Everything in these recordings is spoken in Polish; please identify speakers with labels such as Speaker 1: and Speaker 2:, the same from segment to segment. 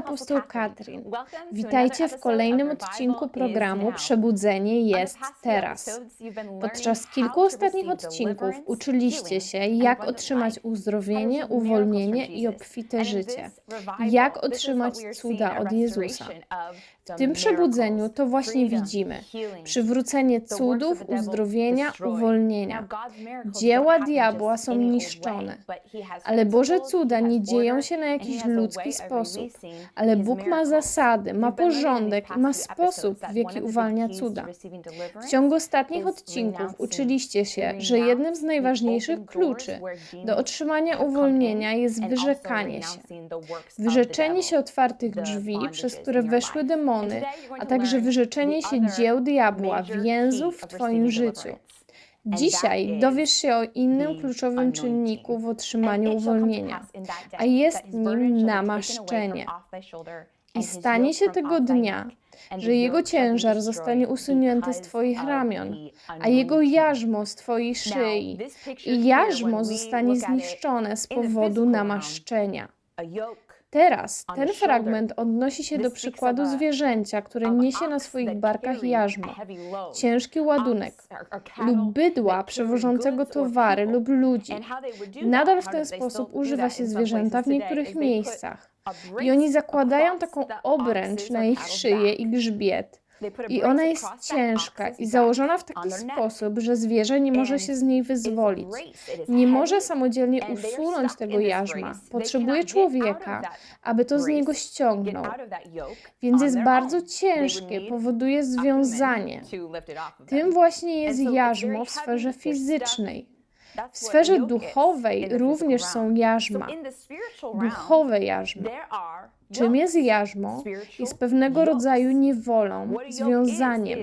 Speaker 1: Apostoł Katrin. Witajcie w kolejnym odcinku programu Przebudzenie jest teraz. Podczas kilku ostatnich odcinków uczyliście się, jak otrzymać uzdrowienie, uwolnienie i obfite życie. Jak otrzymać cuda od Jezusa. W tym przebudzeniu to właśnie widzimy. Przywrócenie cudów, uzdrowienia, uwolnienia. Dzieła diabła są niszczone, ale Boże cuda nie dzieją się na jakiś ludzki sposób, ale Bóg ma zasady, ma porządek i ma sposób, w jaki uwalnia cuda. W ciągu ostatnich odcinków uczyliście się, że jednym z najważniejszych kluczy do otrzymania uwolnienia jest wyrzekanie się. Wyrzeczenie się otwartych drzwi, przez które weszły demony, a także wyrzeczenie się dzieł diabła, więzów w Twoim życiu. Dzisiaj dowiesz się o innym kluczowym czynniku w otrzymaniu uwolnienia, a jest nim namaszczenie. I stanie się tego dnia, że jego ciężar zostanie usunięty z Twoich ramion, a jego jarzmo z Twojej szyi. I jarzmo zostanie zniszczone z powodu namaszczenia. Teraz ten fragment odnosi się do przykładu zwierzęcia, które niesie na swoich barkach jarzmo, ciężki ładunek, lub bydła przewożącego towary lub ludzi. Nadal w ten sposób używa się zwierzęta w niektórych miejscach. I oni zakładają taką obręcz na ich szyję i grzbiet. I ona jest ciężka i założona w taki sposób, że zwierzę nie może się z niej wyzwolić. Nie może samodzielnie usunąć tego jarzma. Potrzebuje człowieka, aby to z niego ściągnął. Więc jest bardzo ciężkie, powoduje związanie. Tym właśnie jest jarzmo w sferze fizycznej. W sferze duchowej również są jarzma. Duchowe jarzmo. Czym jest jarzmo? Jest pewnego rodzaju niewolą, związaniem.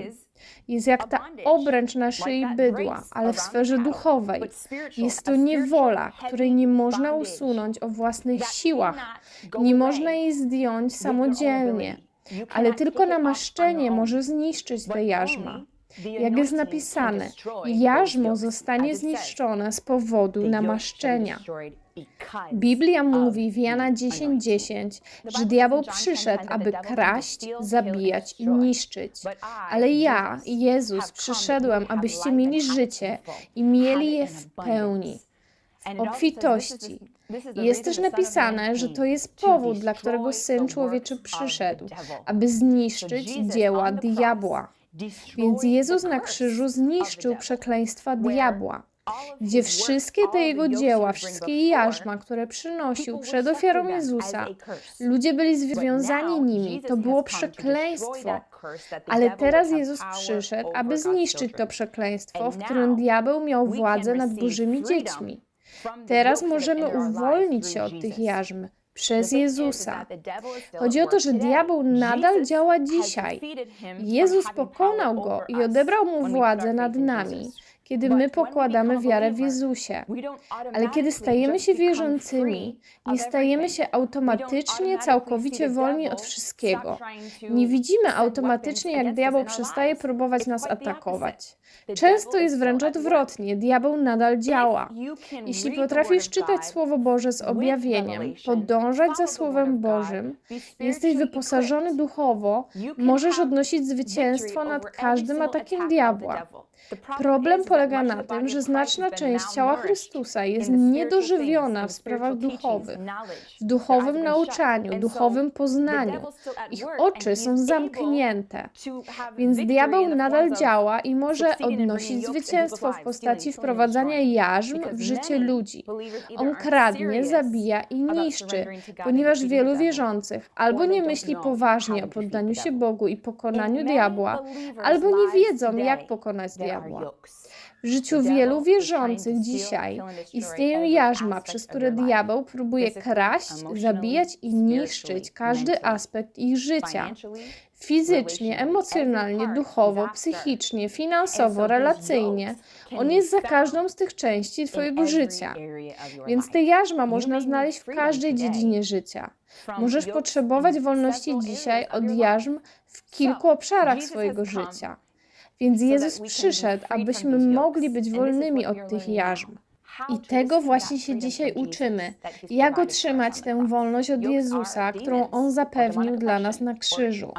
Speaker 1: Jest jak ta obręcz na szyi bydła, ale w sferze duchowej. Jest to niewola, której nie można usunąć o własnych siłach. Nie można jej zdjąć samodzielnie, ale tylko namaszczenie może zniszczyć te jarzma. Jak jest napisane, jarzmo zostanie zniszczone z powodu namaszczenia. Biblia mówi w Jana 10:10, że diabeł przyszedł, aby kraść, zabijać i niszczyć. Ale ja, Jezus, przyszedłem, abyście mieli życie i mieli je w pełni, w obfitości. Jest też napisane, że to jest powód, dla którego Syn Człowieczy przyszedł, aby zniszczyć dzieła diabła. Więc Jezus na krzyżu zniszczył przekleństwa diabła. gdzie wszystkie te jego dzieła, wszystkie jarzma, które przynosił przed ofiarą Jezusa, ludzie byli związani nimi, to było przekleństwo. Ale teraz Jezus przyszedł, aby zniszczyć to przekleństwo, w którym diabeł miał władzę nad Bożymi dziećmi. Teraz możemy uwolnić się od tych jarzm przez Jezusa. Chodzi o to, że diabeł nadal działa dzisiaj. Jezus pokonał go i odebrał mu władzę nad nami kiedy my pokładamy wiarę w Jezusie. Ale kiedy stajemy się wierzącymi, nie stajemy się automatycznie, całkowicie wolni od wszystkiego. Nie widzimy automatycznie, jak diabeł przestaje próbować nas atakować. Często jest wręcz odwrotnie, diabeł nadal działa. Jeśli potrafisz czytać Słowo Boże z objawieniem, podążać za Słowem Bożym, jesteś wyposażony duchowo, możesz odnosić zwycięstwo nad każdym atakiem diabła. Problem polega na tym, że znaczna część ciała Chrystusa jest niedożywiona w sprawach duchowych, w duchowym nauczaniu, duchowym poznaniu. Ich oczy są zamknięte, więc diabeł nadal działa i może odnosić zwycięstwo w postaci wprowadzania jarzm w życie ludzi. On kradnie, zabija i niszczy, ponieważ wielu wierzących albo nie myśli poważnie o poddaniu się Bogu i pokonaniu diabła, albo nie wiedzą, jak pokonać diabła. W życiu wielu wierzących dzisiaj istnieją jarzma, przez które diabeł próbuje kraść, zabijać i niszczyć każdy aspekt ich życia. Fizycznie, emocjonalnie, duchowo, psychicznie, finansowo, relacyjnie. On jest za każdą z tych części Twojego życia. Więc te jarzma można znaleźć w każdej dziedzinie życia. Możesz potrzebować wolności dzisiaj od jarzm w kilku obszarach swojego życia. Więc Jezus przyszedł, abyśmy mogli być wolnymi od tych jarzm. I tego właśnie się dzisiaj uczymy. Jak otrzymać tę wolność od Jezusa, którą On zapewnił dla nas na krzyżu.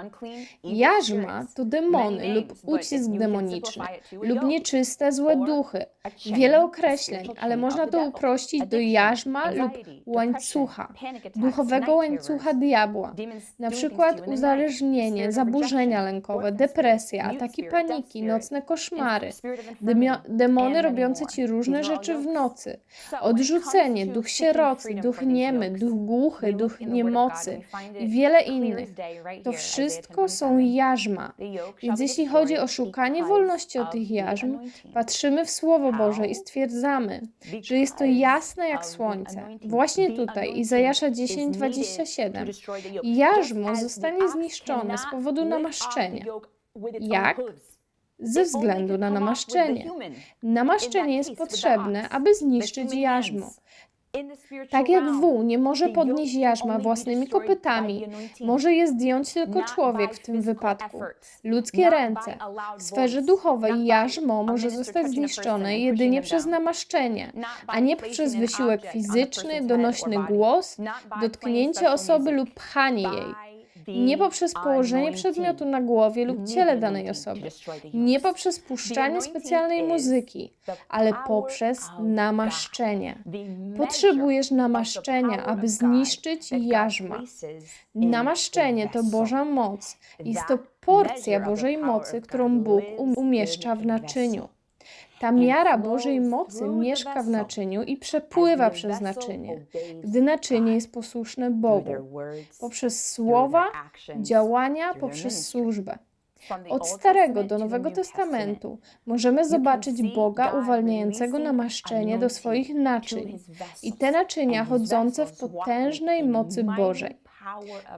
Speaker 1: Jarzma to demony lub ucisk demoniczny lub nieczyste, złe duchy. Wiele określeń, ale można to uprościć do jarzma lub łańcucha, duchowego łańcucha diabła. Na przykład uzależnienie, zaburzenia lękowe, depresja, ataki paniki, nocne koszmary, demony robiące ci różne rzeczy w nocy, odrzucenie, duch sierocy, duch niemy, duch głuchy, duch niemocy i wiele innych. To wszystko są jarzma. Więc jeśli chodzi o szukanie wolności od tych jarzm, patrzymy w Słowo Boże i stwierdzamy, że jest to jasne jak słońce. Właśnie tutaj, Izajasza 10:27. Jarzmo zostanie zniszczone z powodu namaszczenia. Jak? Ze względu na namaszczenie. Namaszczenie jest potrzebne, aby zniszczyć jarzmo. Tak jak wół nie może podnieść jarzma własnymi kopytami, może je zdjąć tylko człowiek w tym wypadku. Ludzkie ręce. W sferze duchowej jarzmo może zostać zniszczone jedynie przez namaszczenie, a nie przez wysiłek fizyczny, donośny głos, dotknięcie osoby lub pchanie jej. Nie poprzez położenie przedmiotu na głowie lub ciele danej osoby, nie poprzez puszczanie specjalnej muzyki, ale poprzez namaszczenie. Potrzebujesz namaszczenia, aby zniszczyć jarzma. Namaszczenie to Boża moc. Jest to porcja Bożej mocy, którą Bóg um- umieszcza w naczyniu. Ta miara Bożej mocy mieszka w naczyniu i przepływa przez naczynie, gdy naczynie jest posłuszne Bogu, poprzez słowa, działania, poprzez służbę. Od Starego do Nowego Testamentu możemy zobaczyć Boga uwalniającego namaszczenie do swoich naczyń i te naczynia chodzące w potężnej mocy Bożej.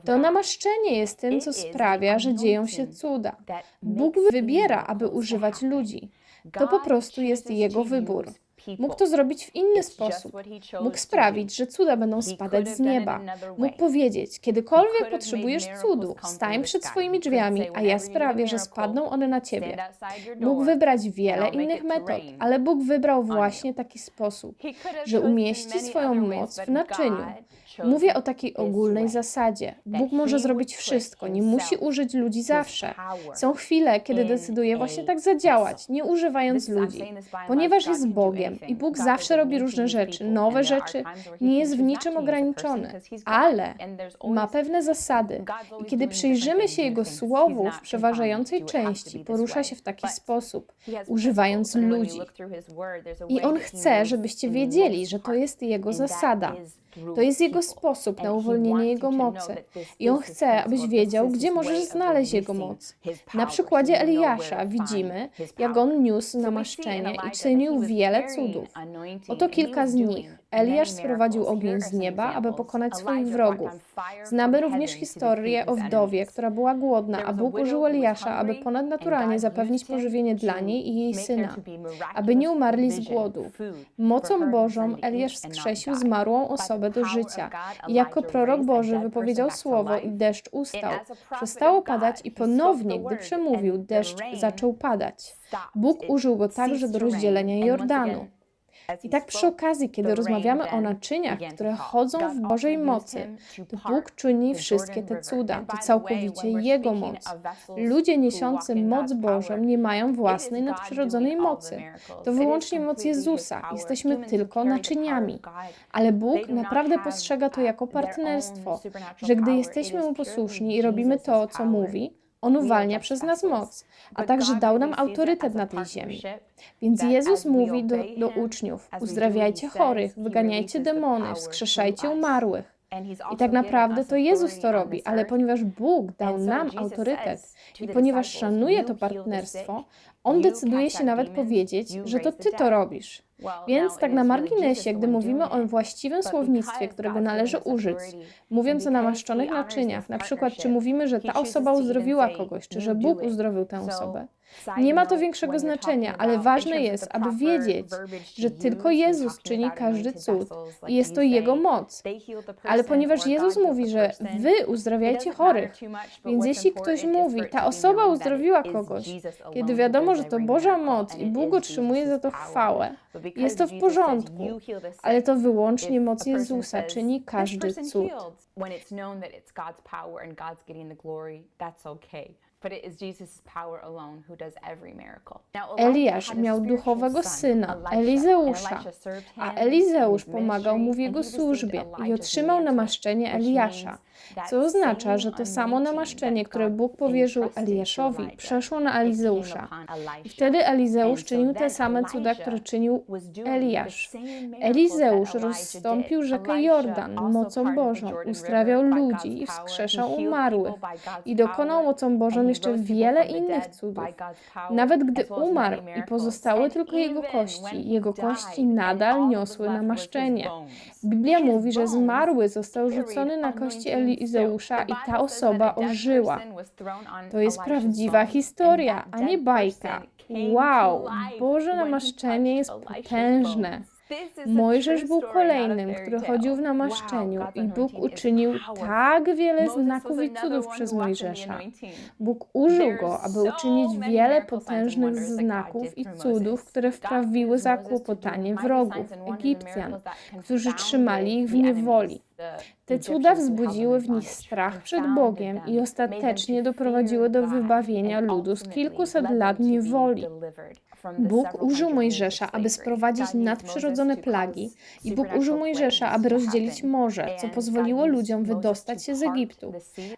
Speaker 1: To namaszczenie jest tym, co sprawia, że dzieją się cuda. Bóg wybiera, aby używać ludzi. To po prostu jest Jego wybór. Mógł to zrobić w inny sposób. Mógł sprawić, że cuda będą spadać z nieba. Mógł powiedzieć, kiedykolwiek potrzebujesz cudu, stań przed swoimi drzwiami, a ja sprawię, że spadną one na ciebie. Mógł wybrać wiele innych metod, ale Bóg wybrał właśnie taki sposób, że umieści swoją moc w naczyniu. Mówię o takiej ogólnej zasadzie. Bóg może zrobić wszystko, nie musi użyć ludzi zawsze. Są chwile, kiedy decyduje właśnie tak zadziałać, nie używając ludzi, ponieważ jest Bogiem i Bóg zawsze robi różne rzeczy, nowe rzeczy, nie jest w niczym ograniczony, ale ma pewne zasady. I kiedy przyjrzymy się Jego słowu w przeważającej części, porusza się w taki sposób, używając ludzi. I On chce, żebyście wiedzieli, że to jest Jego zasada. To jest Jego sposób na uwolnienie Jego mocy. I On chce, abyś wiedział, gdzie możesz znaleźć Jego moc. Na przykładzie Eliasza widzimy, jak on niósł namaszczenie i czynił wiele cudów. Oto kilka z nich. Eliasz sprowadził ogień z nieba, aby pokonać swoich wrogów. Znamy również historię o wdowie, która była głodna, a Bóg użył Eliasza, aby ponadnaturalnie zapewnić pożywienie dla niej i jej syna, aby nie umarli z głodu. Mocą Bożą Eliasz wskrzesił zmarłą osobę do życia i jako prorok Boży wypowiedział słowo i deszcz ustał. Przestało padać i ponownie, gdy przemówił, deszcz zaczął padać. Bóg użył go także do rozdzielenia Jordanu. I tak przy okazji, kiedy rozmawiamy o naczyniach, które chodzą w Bożej mocy, to Bóg czyni wszystkie te cuda. To całkowicie Jego moc. Ludzie niesiący moc Bożą nie mają własnej nadprzyrodzonej mocy. To wyłącznie moc Jezusa. Jesteśmy tylko naczyniami. Ale Bóg naprawdę postrzega to jako partnerstwo, że gdy jesteśmy Mu posłuszni i robimy to, co mówi, on uwalnia przez nas moc, a także dał nam autorytet na tej ziemi. Więc Jezus mówi do, do uczniów: uzdrawiajcie chorych, wyganiajcie demony, wskrzeszajcie umarłych. I tak naprawdę to Jezus to robi, ale ponieważ Bóg dał nam autorytet i ponieważ szanuje to partnerstwo, On decyduje się nawet powiedzieć, że to Ty to robisz. Więc tak na marginesie, gdy mówimy o właściwym słownictwie, którego należy użyć, mówiąc o namaszczonych naczyniach, na przykład czy mówimy, że ta osoba uzdrowiła kogoś, czy że Bóg uzdrowił tę osobę, nie ma to większego znaczenia, ale ważne jest, aby wiedzieć, że tylko Jezus czyni każdy cud. i jest to Jego moc. Ale ponieważ Jezus mówi, że wy uzdrawiajcie chorych, więc jeśli ktoś mówi, ta osoba uzdrowiła kogoś, kiedy wiadomo, że to Boża moc i Bóg otrzymuje za to chwałę, jest to w porządku, ale to wyłącznie moc Jezusa czyni każdy cud.
Speaker 2: When it's known that it's God's power and God's getting the glory, that's okay.
Speaker 1: Eliasz miał duchowego syna, Elizeusza, a Elizeusz pomagał mu w jego służbie i otrzymał namaszczenie Eliasza, co oznacza, że to samo namaszczenie, które Bóg powierzył Eliaszowi, przeszło na Elizeusza. I wtedy Elizeusz czynił te same cuda, które czynił Eliasz. Elizeusz rozstąpił rzekę Jordan mocą Bożą,
Speaker 2: ustrawiał
Speaker 1: ludzi i wskrzeszał umarłych i dokonał mocą Bożą jeszcze wiele innych cudów. Nawet gdy umarł i pozostały tylko jego kości, jego kości nadal niosły namaszczenie. Biblia mówi, że zmarły został rzucony na kości Elizeusza i ta osoba ożyła. To jest prawdziwa historia, a nie bajka. Wow, Boże namaszczenie jest potężne. Mojżesz był kolejnym, który chodził w namaszczeniu i Bóg uczynił tak wiele znaków i cudów przez Mojżesza. Bóg użył go, aby uczynić wiele potężnych znaków i cudów, które wprawiły zakłopotanie wrogów, Egipcjan, którzy trzymali ich w niewoli. Te cuda wzbudziły w nich strach przed Bogiem i ostatecznie doprowadziły do wybawienia ludu z kilkuset lat niewoli. Bóg użył Mojżesza, aby sprowadzić nadprzyrodzone plagi i Bóg użył Mojżesza, aby rozdzielić morze, co pozwoliło ludziom wydostać się z Egiptu.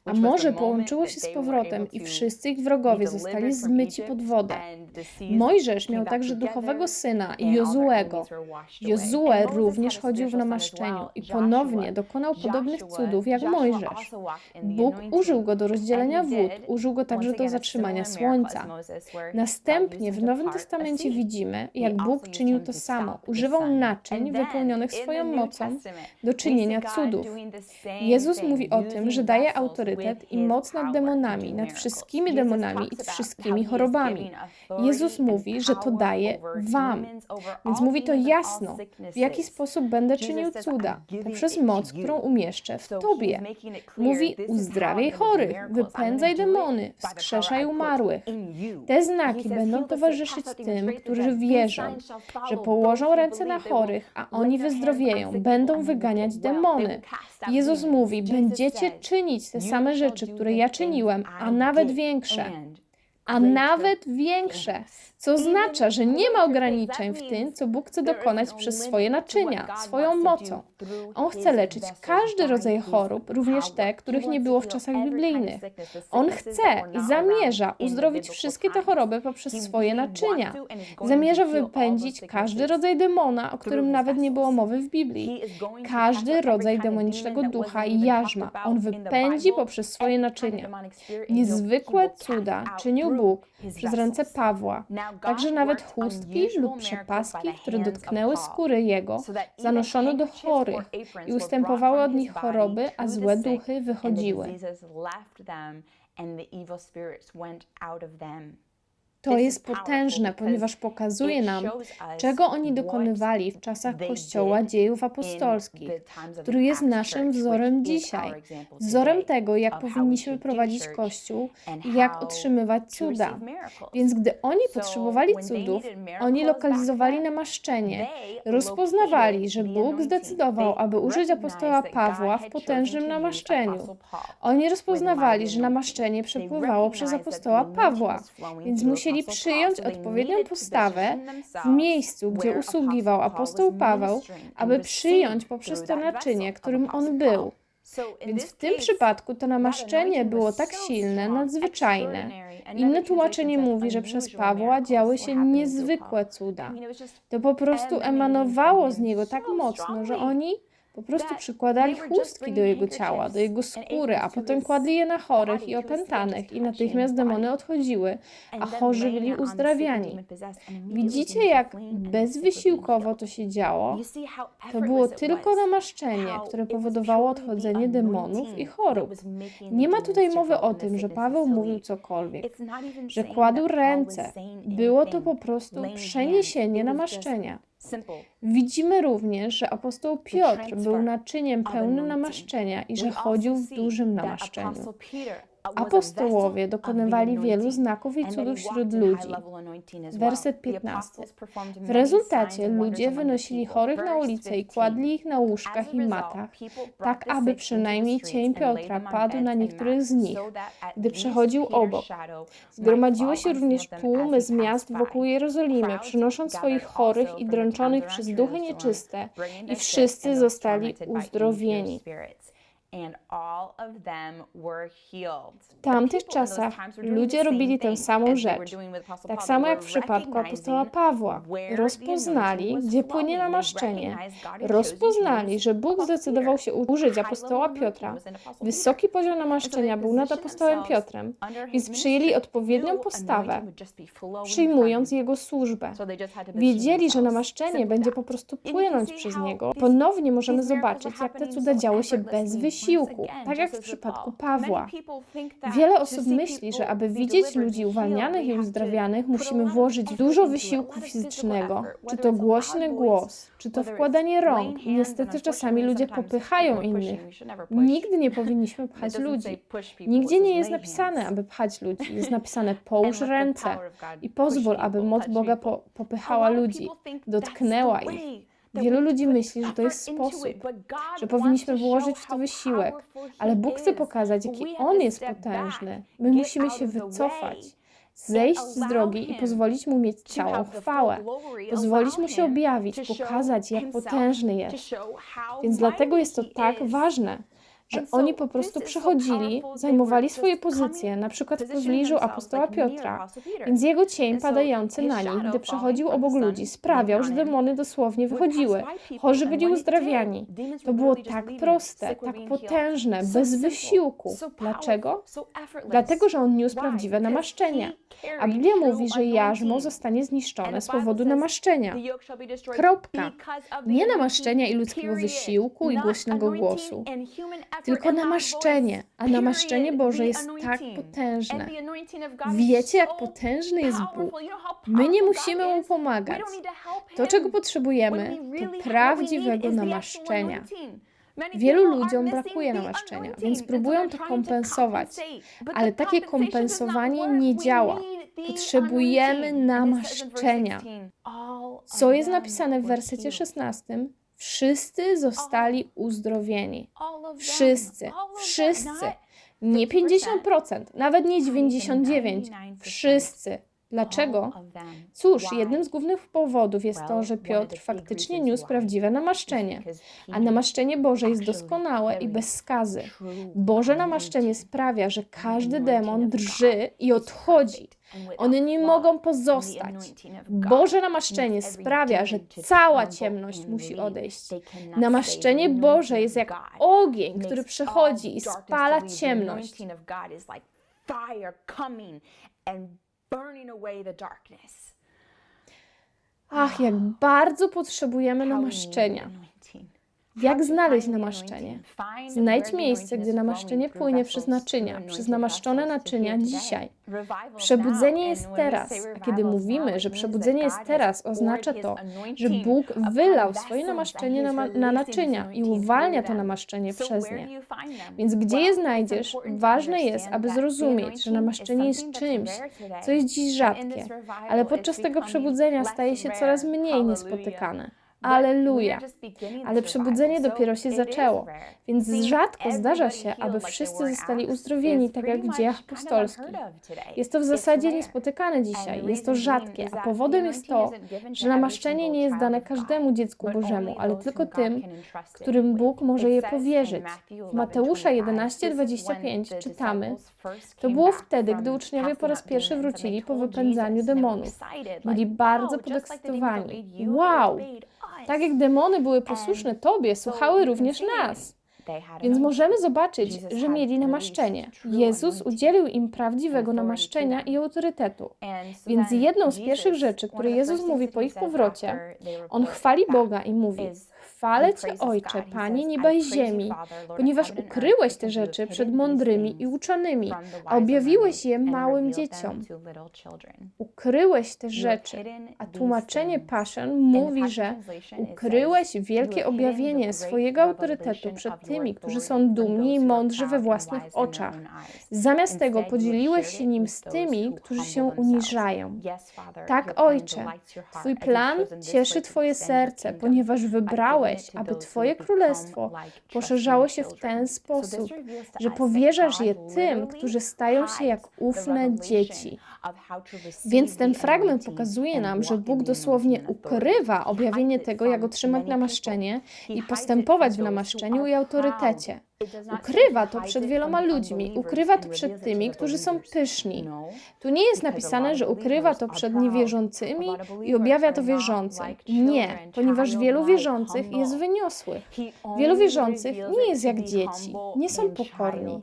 Speaker 1: A morze połączyło się z powrotem i wszyscy ich wrogowie zostali zmyci pod wodę. Mojżesz miał także duchowego syna Jozuego. Jozue również chodził w namaszczeniu i ponownie dokonał podobnych cudów jak Mojżesz. Bóg użył go do rozdzielenia wód, użył go także do zatrzymania słońca. Następnie w Nowym Testamencie
Speaker 2: Testamencie
Speaker 1: widzimy, jak Bóg czynił to samo. Używał naczyń wypełnionych swoją mocą do czynienia cudów. Jezus mówi o tym, że daje autorytet i moc nad demonami, nad wszystkimi demonami i wszystkimi chorobami. Jezus mówi, że to daje Wam. Więc mówi to jasno, w jaki sposób będę czynił cuda, poprzez moc, którą umieszczę w Tobie. Mówi, uzdrawiaj chorych, wypędzaj demony, wskrzeszaj umarłych. Te znaki będą towarzyszyć tym, którzy wierzą, że położą ręce na chorych, a oni wyzdrowieją, będą wyganiać demony. Jezus mówi: Będziecie czynić te same rzeczy, które ja czyniłem, a nawet większe a nawet większe co oznacza, że nie ma ograniczeń w tym, co Bóg chce dokonać przez swoje naczynia, swoją mocą. On chce leczyć każdy rodzaj chorób, również te, których nie było w czasach biblijnych. On chce i zamierza uzdrowić wszystkie te choroby poprzez swoje naczynia. Zamierza wypędzić każdy rodzaj demona, o którym nawet nie było mowy w Biblii. Każdy rodzaj demonicznego ducha i jarzma. On wypędzi poprzez swoje naczynia. Niezwykłe cuda czynił Bóg przez ręce Pawła. Także nawet chustki lub przepaski, które dotknęły skóry jego, zanoszono do chorych i ustępowały od nich choroby, a złe duchy wychodziły. To jest potężne, ponieważ pokazuje nam, czego oni dokonywali w czasach Kościoła dziejów apostolskich, który jest naszym wzorem dzisiaj, wzorem tego, jak powinniśmy prowadzić Kościół i jak otrzymywać cuda. Więc gdy oni potrzebowali cudów, oni lokalizowali namaszczenie, rozpoznawali, że Bóg zdecydował, aby użyć apostoła Pawła w potężnym namaszczeniu. Oni rozpoznawali, że namaszczenie przepływało przez apostoła Pawła, więc musieli
Speaker 2: czyli
Speaker 1: przyjąć odpowiednią postawę w miejscu, gdzie usługiwał apostoł Paweł, aby przyjąć poprzez to naczynie, którym on był. Więc w tym przypadku to namaszczenie było tak silne, nadzwyczajne. Inne tłumaczenie mówi, że przez Pawła działy się niezwykłe cuda. To po prostu emanowało z niego tak mocno, że oni po prostu przykładali chustki do jego ciała, do jego skóry, a potem kładli je na chorych i opętanych i natychmiast demony odchodziły, a chorzy byli uzdrawiani. Widzicie, jak bezwysiłkowo to się działo? To było tylko namaszczenie, które powodowało odchodzenie demonów i chorób. Nie ma tutaj mowy o tym, że Paweł mówił cokolwiek, że kładł ręce. Było to po prostu przeniesienie namaszczenia. Widzimy również, że apostoł Piotr był naczyniem pełnym namaszczenia i że chodził w dużym namaszczeniu. Apostołowie dokonywali wielu znaków i cudów wśród ludzi. Werset 15. W rezultacie ludzie wynosili chorych na ulicę i kładli ich na łóżkach i matach, tak aby przynajmniej cień Piotra padł na niektórych z nich, gdy przechodził obok. Zgromadziły się również tłumy z miast wokół Jerozolimy, przynosząc swoich chorych i dręczonych przez duchy nieczyste, i wszyscy zostali uzdrowieni. W tamtych czasach ludzie robili tę samą rzecz, tak samo jak w przypadku apostoła Pawła. Rozpoznali, gdzie płynie namaszczenie. Rozpoznali, że Bóg zdecydował się użyć apostoła Piotra. Wysoki poziom namaszczenia był nad apostołem Piotrem, więc przyjęli odpowiednią postawę, przyjmując jego służbę. Wiedzieli, że namaszczenie będzie po prostu płynąć przez niego. Ponownie możemy zobaczyć, jak te cuda działy się bez wysiłku, tak jak w przypadku Pawła. Wiele osób myśli, że aby widzieć ludzi uwalnianych i uzdrawianych, musimy włożyć dużo wysiłku fizycznego, czy to głośny głos, czy to wkładanie rąk. Niestety czasami ludzie popychają innych. Nigdy nie powinniśmy pchać ludzi. Nigdzie nie jest napisane, aby pchać ludzi. Jest napisane połóż ręce i pozwól, aby moc Boga po popychała ludzi, dotknęła ich. Wielu ludzi myśli, że to jest sposób, że powinniśmy włożyć w to wysiłek, ale Bóg chce pokazać, jaki On jest potężny. My musimy się wycofać, zejść z drogi i pozwolić Mu mieć całą chwałę, pozwolić Mu się objawić, pokazać, jak potężny jest. Więc dlatego jest to tak ważne, że oni po prostu przechodzili, zajmowali swoje pozycje, na przykład w pobliżu apostoła Piotra, więc jego cień padający na nich, gdy przechodził obok ludzi, sprawiał, że demony dosłownie wychodziły, chorzy byli uzdrawiani. To było tak proste, tak potężne, bez wysiłku. Dlaczego? Dlatego, że on niósł prawdziwe namaszczenia. A Biblia mówi, że jarzmo zostanie zniszczone z powodu namaszczenia. Kropka. Nie namaszczenia i ludzkiego wysiłku i głośnego głosu, tylko namaszczenie. A namaszczenie Boże jest tak potężne. Wiecie, jak potężny jest Bóg. My nie musimy Mu pomagać. To, czego potrzebujemy, to prawdziwego namaszczenia. Wielu ludziom brakuje namaszczenia, więc próbują to kompensować, ale takie kompensowanie nie działa. Potrzebujemy namaszczenia. Co jest napisane w wersecie 16? Wszyscy zostali uzdrowieni. Wszyscy, wszyscy. Nie 50%, nawet nie 99%. Wszyscy. Dlaczego? Cóż, jednym z głównych powodów jest to, że Piotr faktycznie niósł prawdziwe namaszczenie, a namaszczenie Boże jest doskonałe i bez skazy. Boże namaszczenie sprawia, że każdy demon drży i odchodzi. One nie mogą pozostać. Boże namaszczenie sprawia, że cała ciemność musi odejść. Namaszczenie Boże jest jak ogień, który przechodzi i spala ciemność. Ach, jak bardzo potrzebujemy namaszczenia. Jak znaleźć namaszczenie? Znajdź miejsce, gdzie namaszczenie płynie przez naczynia, przez namaszczone naczynia dzisiaj. Przebudzenie jest teraz, a kiedy mówimy, że przebudzenie jest teraz, oznacza to, że Bóg wylał swoje namaszczenie na, na naczynia i uwalnia to namaszczenie przez nie. Więc gdzie je znajdziesz, ważne jest, aby zrozumieć, że namaszczenie jest czymś, co jest dziś rzadkie, ale podczas tego przebudzenia staje się coraz mniej niespotykane. Aleluja! Ale przebudzenie dopiero się zaczęło, więc rzadko zdarza się, aby wszyscy zostali uzdrowieni, tak jak w dziejach apostolskich. Jest to w zasadzie niespotykane dzisiaj, jest to rzadkie, a powodem jest to, że namaszczenie nie jest dane każdemu dziecku Bożemu, ale tylko tym, którym Bóg może je powierzyć. W Mateusza 11:25 czytamy: To było wtedy, gdy uczniowie po raz pierwszy wrócili po wypędzaniu demonów. Byli bardzo podekscytowani. Wow! Tak jak demony były posłuszne Tobie, słuchały również nas. Więc możemy zobaczyć, że mieli namaszczenie. Jezus udzielił im prawdziwego namaszczenia i autorytetu. Więc jedną z pierwszych rzeczy, które Jezus mówi po ich powrocie, On chwali Boga i mówi Chwalę Cię, Ojcze, Panie nieba i ziemi, ponieważ ukryłeś te rzeczy przed mądrymi i uczonymi, a objawiłeś je małym dzieciom. Ukryłeś te rzeczy, a tłumaczenie Passion mówi, że ukryłeś wielkie objawienie swojego autorytetu przed tymi, którzy są dumni i mądrzy we własnych oczach. Zamiast tego podzieliłeś się nim z tymi, którzy się uniżają. Tak, Ojcze, Twój plan cieszy Twoje serce, ponieważ wybrałeś, aby Twoje królestwo poszerzało się w ten sposób, że powierzasz je tym, którzy stają się jak ufne dzieci. Więc ten fragment pokazuje nam, że Bóg dosłownie ukrywa objawienie tego, jak otrzymać namaszczenie i postępować w namaszczeniu i autorytecie. Ukrywa to przed wieloma ludźmi, ukrywa to przed tymi, którzy są pyszni. Tu nie jest napisane, że ukrywa to przed niewierzącymi i objawia to wierzącym. Nie, ponieważ wielu wierzących jest wyniosłych. Wielu wierzących nie jest jak dzieci, nie są pokorni.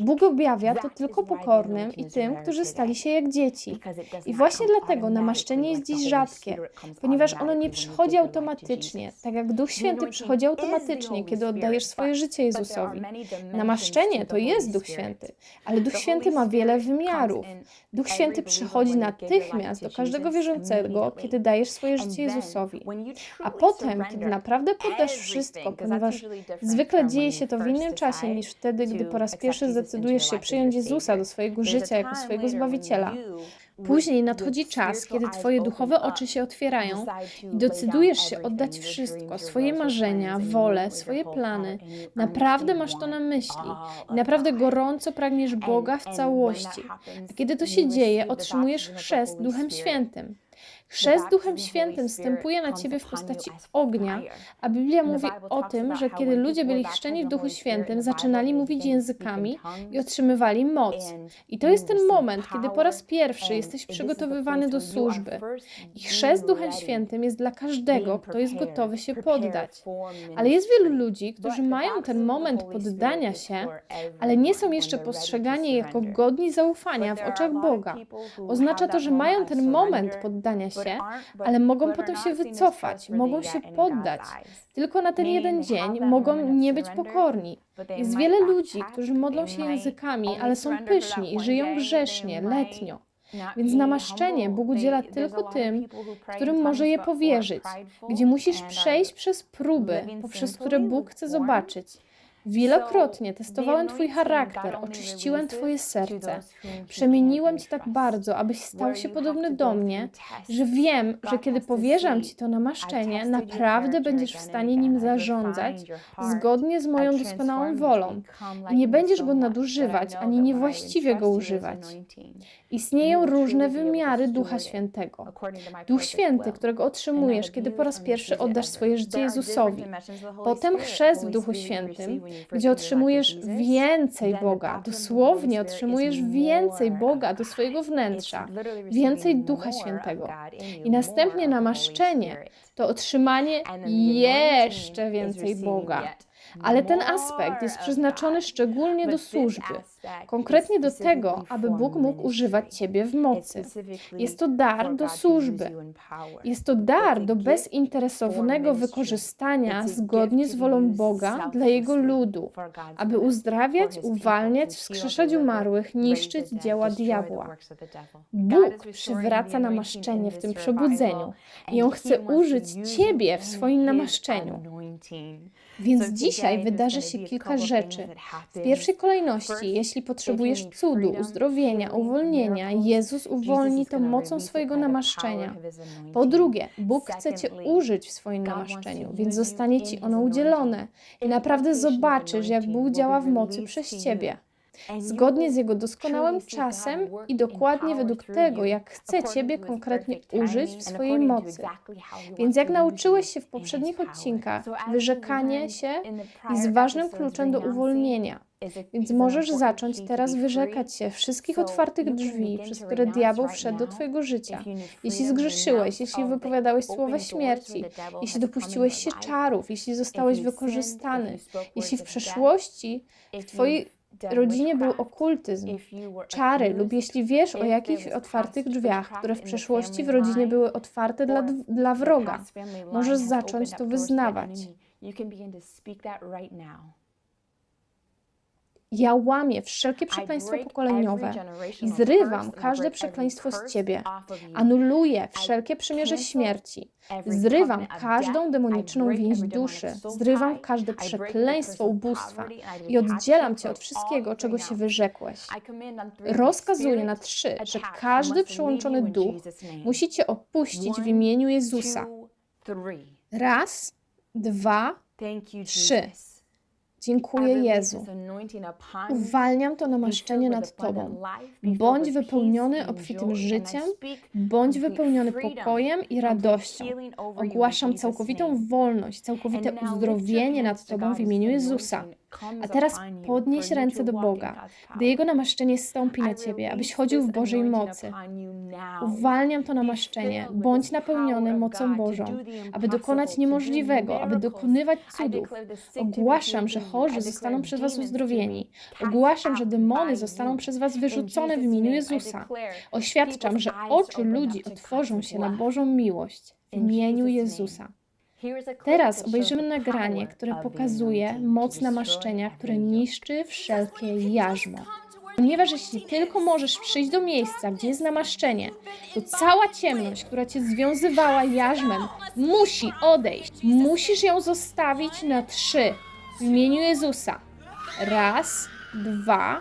Speaker 1: Bóg objawia to tylko pokornym i tym, którzy stali się jak dzieci. I właśnie dlatego namaszczenie jest dziś rzadkie, ponieważ ono nie przychodzi automatycznie, tak jak Duch Święty przychodzi automatycznie, kiedy oddajesz swoje życie Jezusowi. Namaszczenie to jest Duch Święty, ale Duch Święty ma wiele wymiarów. Duch Święty przychodzi natychmiast do każdego wierzącego, kiedy dajesz swoje życie Jezusowi. A potem, kiedy naprawdę poddasz wszystko, ponieważ zwykle dzieje się to w innym czasie niż wtedy, gdy po raz pierwszy zdecydujesz się przyjąć Jezusa do swojego życia jako swojego Zbawiciela. Później nadchodzi czas, kiedy Twoje duchowe oczy się otwierają i decydujesz się oddać wszystko, swoje marzenia, wolę, swoje plany. Naprawdę masz to na myśli i naprawdę gorąco pragniesz Boga w całości. A kiedy to się dzieje, otrzymujesz chrzest Duchem Świętym. Chrzest Duchem Świętym wstępuje na ciebie w postaci ognia, a Biblia mówi o tym, że kiedy ludzie byli chrzczeni w Duchu Świętym, zaczynali mówić językami i otrzymywali moc. I to jest ten moment, kiedy po raz pierwszy jesteś przygotowywany do służby. I chrzest Duchem Świętym jest dla każdego, kto jest gotowy się poddać. Ale jest wielu ludzi, którzy mają ten moment poddania się, ale nie są jeszcze postrzegani jako godni zaufania w oczach Boga. Oznacza to, że mają ten moment poddania się, ale mogą potem się wycofać, mogą się poddać. Tylko na ten jeden dzień mogą nie być pokorni. Jest wiele ludzi, którzy modlą się językami, ale są pyszni i żyją grzesznie, letnio. Więc namaszczenie Bóg udziela tylko tym, którym może je powierzyć, gdzie musisz przejść przez próby, poprzez które Bóg chce zobaczyć. Wielokrotnie testowałem Twój charakter, oczyściłem Twoje serce. Przemieniłem Cię tak bardzo, abyś stał się podobny do mnie, że wiem, że kiedy powierzam Ci to namaszczenie, naprawdę będziesz w stanie nim zarządzać zgodnie z moją doskonałą wolą i nie będziesz go nadużywać ani niewłaściwie go używać. Istnieją różne wymiary Ducha Świętego. Duch Święty, którego otrzymujesz, kiedy po raz pierwszy oddasz swoje życie Jezusowi. Potem chrzest w Duchu Świętym, gdzie otrzymujesz więcej Boga. Dosłownie otrzymujesz więcej Boga do swojego wnętrza, więcej Ducha Świętego. I następnie namaszczenie to otrzymanie jeszcze więcej Boga. Ale ten aspekt jest przeznaczony szczególnie do służby, konkretnie do tego, aby Bóg mógł używać Ciebie w mocy. Jest to dar do służby. Jest to dar do bezinteresownego wykorzystania zgodnie z wolą Boga dla Jego ludu, aby uzdrawiać, uwalniać, wskrzeszać umarłych, niszczyć dzieła diabła. Bóg przywraca namaszczenie w tym przebudzeniu i On chce użyć Ciebie w swoim namaszczeniu. Więc dzisiaj wydarzy się kilka rzeczy. W pierwszej kolejności, jeśli potrzebujesz cudu, uzdrowienia, uwolnienia, Jezus uwolni to mocą swojego namaszczenia. Po drugie, Bóg chce Cię użyć w swoim namaszczeniu, więc zostanie Ci ono udzielone. I naprawdę zobaczysz, jak Bóg działa w mocy przez Ciebie zgodnie z Jego doskonałym czasem i dokładnie według tego, jak chce Ciebie konkretnie użyć w swojej mocy. Więc jak nauczyłeś się w poprzednich odcinkach, wyrzekanie się jest ważnym kluczem do uwolnienia. Więc możesz zacząć teraz wyrzekać się wszystkich otwartych drzwi, przez które diabeł wszedł do Twojego życia. Jeśli zgrzeszyłeś, jeśli wypowiadałeś słowa śmierci, jeśli dopuściłeś się czarów, jeśli zostałeś wykorzystany, jeśli w przeszłości w Twojej rodzinie był okultyzm, czary, lub jeśli wiesz o jakichś otwartych drzwiach, które w przeszłości w rodzinie były otwarte dla, dla wroga, możesz zacząć to wyznawać.
Speaker 2: You can begin to speak that right now.
Speaker 1: Ja łamię wszelkie przekleństwo pokoleniowe i zrywam każde przekleństwo z ciebie. Anuluję wszelkie przymierze śmierci. Zrywam każdą demoniczną więź duszy. Zrywam każde przekleństwo ubóstwa
Speaker 2: I
Speaker 1: oddzielam cię od wszystkiego, czego się wyrzekłeś. Rozkazuję na trzy, że każdy przyłączony duch musi cię opuścić w imieniu Jezusa. Raz, dwa, Trzy. Dziękuję Jezu. Uwalniam to namaszczenie nad Tobą. Bądź wypełniony obfitym życiem, bądź wypełniony pokojem i radością. Ogłaszam całkowitą wolność, całkowite uzdrowienie nad Tobą w imieniu Jezusa. A teraz podnieś ręce do Boga, gdy. Jego namaszczenie stąpi na Ciebie, abyś chodził w Bożej mocy. Uwalniam to namaszczenie. Bądź napełniony mocą Bożą, aby dokonać niemożliwego, aby dokonywać cudów. Ogłaszam, że chorzy zostaną przez Was uzdrowieni. Ogłaszam, że demony zostaną przez Was wyrzucone w imieniu Jezusa. Oświadczam, że oczy ludzi otworzą się na. Bożą miłość w imieniu Jezusa. Teraz obejrzymy nagranie, które pokazuje moc namaszczenia, które niszczy wszelkie jarzmo. Ponieważ jeśli tylko możesz przyjść do miejsca, gdzie jest namaszczenie, to cała ciemność, która cię związywała jarzmem, musi odejść. Musisz ją zostawić na trzy. W imieniu Jezusa. Raz, dwa,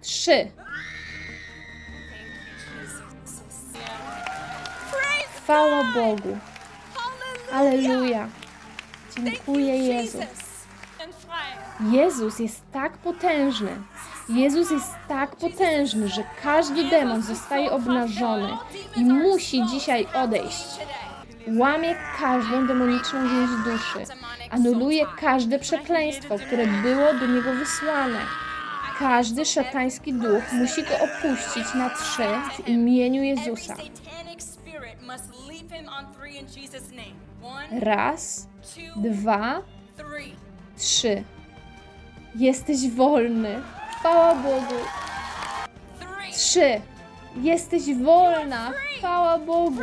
Speaker 1: trzy. Chwała Bogu. Aleluja. Dziękuję Jezu. Jezus jest tak potężny. Jezus jest tak potężny, że każdy demon zostaje obnażony i musi dzisiaj odejść. Łamie każdą demoniczną więź duszy. Anuluje każde przekleństwo, które było do niego wysłane. Każdy szatański duch musi go opuścić na trzy w imieniu Jezusa. Raz, dwa, trzy. Jesteś wolny. Chwała Bogu. Trzy. Jesteś wolna. Chwała Bogu.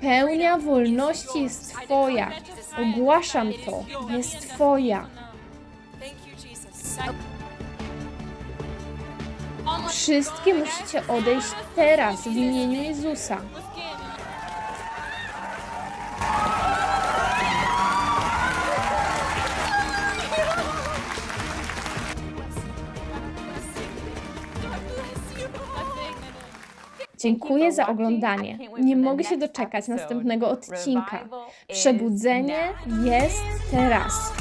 Speaker 1: Pełnia wolności jest Twoja. Ogłaszam to. Jest Twoja. Wszystkie musicie odejść teraz w imieniu Jezusa. Dziękuję za oglądanie. Nie mogę się doczekać następnego odcinka. Przebudzenie jest teraz.